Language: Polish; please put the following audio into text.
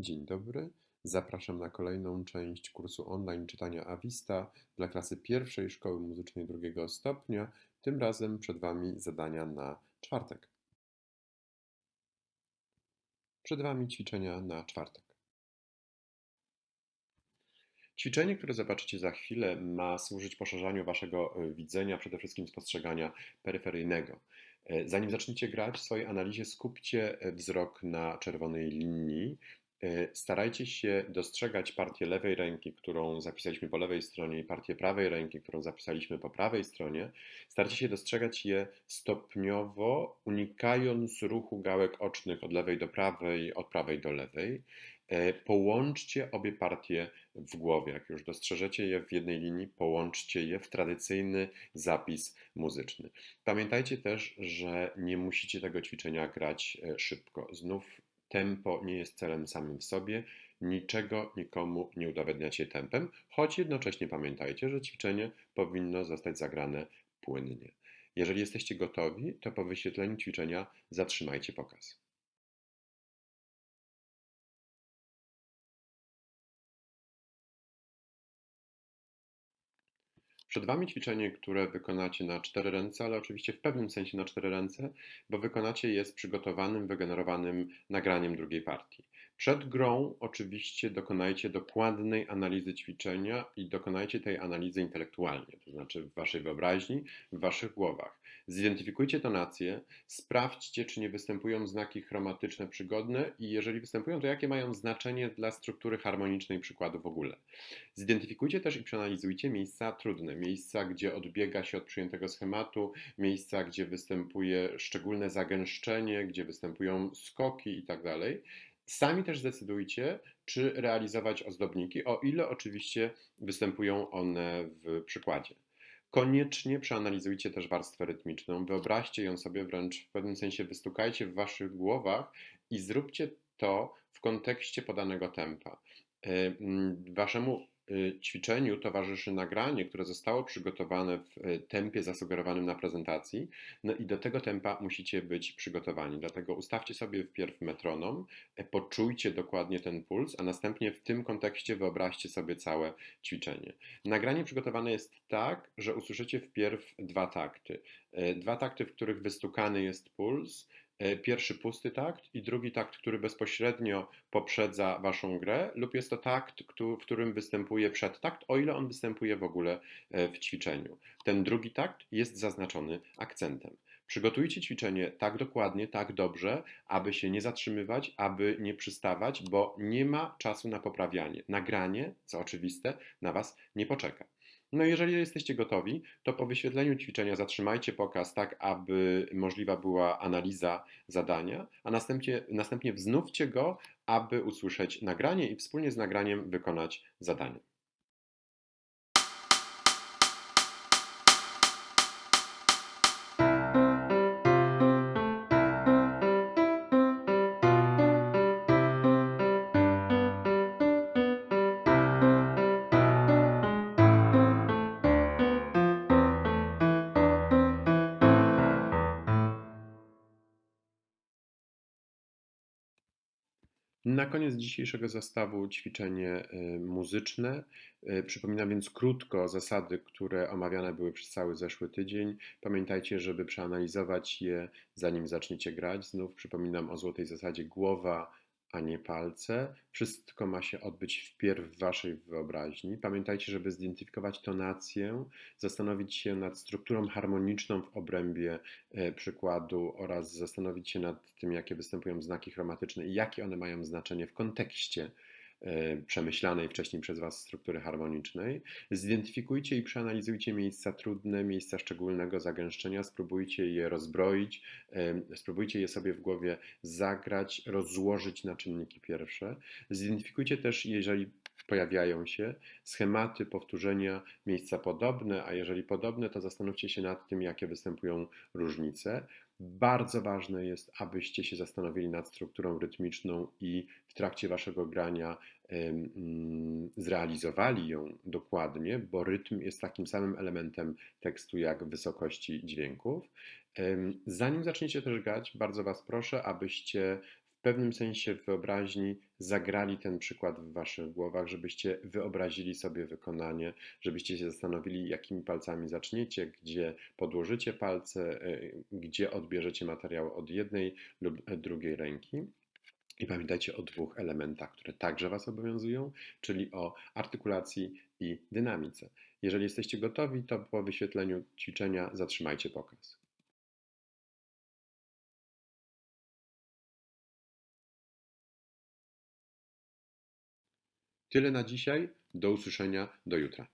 Dzień dobry. Zapraszam na kolejną część kursu online czytania Avista dla klasy pierwszej Szkoły Muzycznej drugiego stopnia. Tym razem przed Wami zadania na czwartek. Przed Wami ćwiczenia na czwartek. Ćwiczenie, które zobaczycie za chwilę, ma służyć poszerzaniu Waszego e, widzenia, przede wszystkim spostrzegania peryferyjnego. E, zanim zaczniecie grać w swojej analizie, skupcie e, wzrok na czerwonej linii starajcie się dostrzegać partię lewej ręki, którą zapisaliśmy po lewej stronie, i partię prawej ręki, którą zapisaliśmy po prawej stronie. Starajcie się dostrzegać je stopniowo, unikając ruchu gałek ocznych od lewej do prawej, od prawej do lewej. E, połączcie obie partie w głowie. Jak już dostrzeżecie je w jednej linii, połączcie je w tradycyjny zapis muzyczny. Pamiętajcie też, że nie musicie tego ćwiczenia grać e, szybko. Znów Tempo nie jest celem samym w sobie, niczego nikomu nie udowadniacie tempem, choć jednocześnie pamiętajcie, że ćwiczenie powinno zostać zagrane płynnie. Jeżeli jesteście gotowi, to po wyświetleniu ćwiczenia zatrzymajcie pokaz. Przed Wami ćwiczenie, które wykonacie na cztery ręce, ale oczywiście w pewnym sensie na cztery ręce, bo wykonacie je z przygotowanym, wygenerowanym nagraniem drugiej partii. Przed grą oczywiście dokonajcie dokładnej analizy ćwiczenia i dokonajcie tej analizy intelektualnie, to znaczy w Waszej wyobraźni, w Waszych głowach. Zidentyfikujcie tonacje, sprawdźcie, czy nie występują znaki chromatyczne przygodne i jeżeli występują, to jakie mają znaczenie dla struktury harmonicznej przykładu w ogóle. Zidentyfikujcie też i przeanalizujcie miejsca trudne, miejsca, gdzie odbiega się od przyjętego schematu, miejsca, gdzie występuje szczególne zagęszczenie, gdzie występują skoki itd. Sami też zdecydujcie, czy realizować ozdobniki, o ile oczywiście występują one w przykładzie. Koniecznie przeanalizujcie też warstwę rytmiczną, wyobraźcie ją sobie wręcz w pewnym sensie, wystukajcie w waszych głowach i zróbcie to w kontekście podanego tempa. E, waszemu ćwiczeniu towarzyszy nagranie, które zostało przygotowane w y, tempie zasugerowanym na prezentacji. No i do tego tempa musicie być przygotowani. Dlatego ustawcie sobie wpierw metronom, e, poczujcie dokładnie ten puls, a następnie w tym kontekście wyobraźcie sobie całe ćwiczenie. Nagranie przygotowane jest tak, że usłyszycie wpierw dwa takty. E, dwa takty, w których wystukany jest puls pierwszy pusty takt i drugi takt, który bezpośrednio poprzedza waszą grę, lub jest to takt, w którym występuje przedtakt, o ile on występuje w ogóle e, w ćwiczeniu. Ten drugi takt jest zaznaczony akcentem. Przygotujcie ćwiczenie tak dokładnie, tak dobrze, aby się nie zatrzymywać, aby nie przystawać, bo nie ma czasu na poprawianie. Nagranie, co oczywiste, na Was nie poczeka. No jeżeli jesteście gotowi, to po wyświetleniu ćwiczenia zatrzymajcie pokaz tak, aby możliwa była analiza zadania, a następnie, następnie wznówcie go, aby usłyszeć nagranie i wspólnie z nagraniem wykonać zadanie. Na koniec dzisiejszego zestawu ćwiczenie y, muzyczne. Y, przypominam więc krótko zasady, które omawiane były przez cały zeszły tydzień. Pamiętajcie, żeby przeanalizować je zanim zaczniecie grać. Znów przypominam o złotej zasadzie głowa, a nie palce. Wszystko ma się odbyć wpierw w waszej wyobraźni. Pamiętajcie, żeby zidentyfikować tonację, zastanowić się nad strukturą harmoniczną w obrębie e, przykładu oraz zastanowić się nad tym, jakie występują znaki chromatyczne i jakie one mają znaczenie w kontekście przemyślanej wcześniej przez Was struktury harmonicznej. Zidentyfikujcie i przeanalizujcie miejsca trudne, miejsca szczególnego zagęszczenia, spróbujcie je rozbroić, e, spróbujcie je sobie w głowie zagrać, rozłożyć na czynniki pierwsze. Zidentyfikujcie też, jeżeli pojawiają się schematy powtórzenia miejsca podobne, a jeżeli podobne, to zastanówcie się nad tym, jakie występują różnice. Bardzo ważne jest, abyście się zastanowili nad strukturą rytmiczną i w trakcie waszego grania mm, zrealizowali ją dokładnie, bo rytm jest takim samym elementem tekstu jak wysokości dźwięków. Zanim zaczniecie też grać, bardzo Was proszę, abyście pewnym sensie w wyobraźni zagrali ten przykład w waszych głowach, żebyście wyobrazili sobie wykonanie, żebyście się zastanowili, jakimi palcami zaczniecie, gdzie podłożycie palce, y, gdzie odbierzecie materiał od jednej lub drugiej ręki. I pamiętajcie o dwóch elementach, które także Was obowiązują, czyli o artykulacji i dynamice. Jeżeli jesteście gotowi, to po wyświetleniu ćwiczenia zatrzymajcie pokaz. Tyle na dzisiaj. Do usłyszenia do jutra.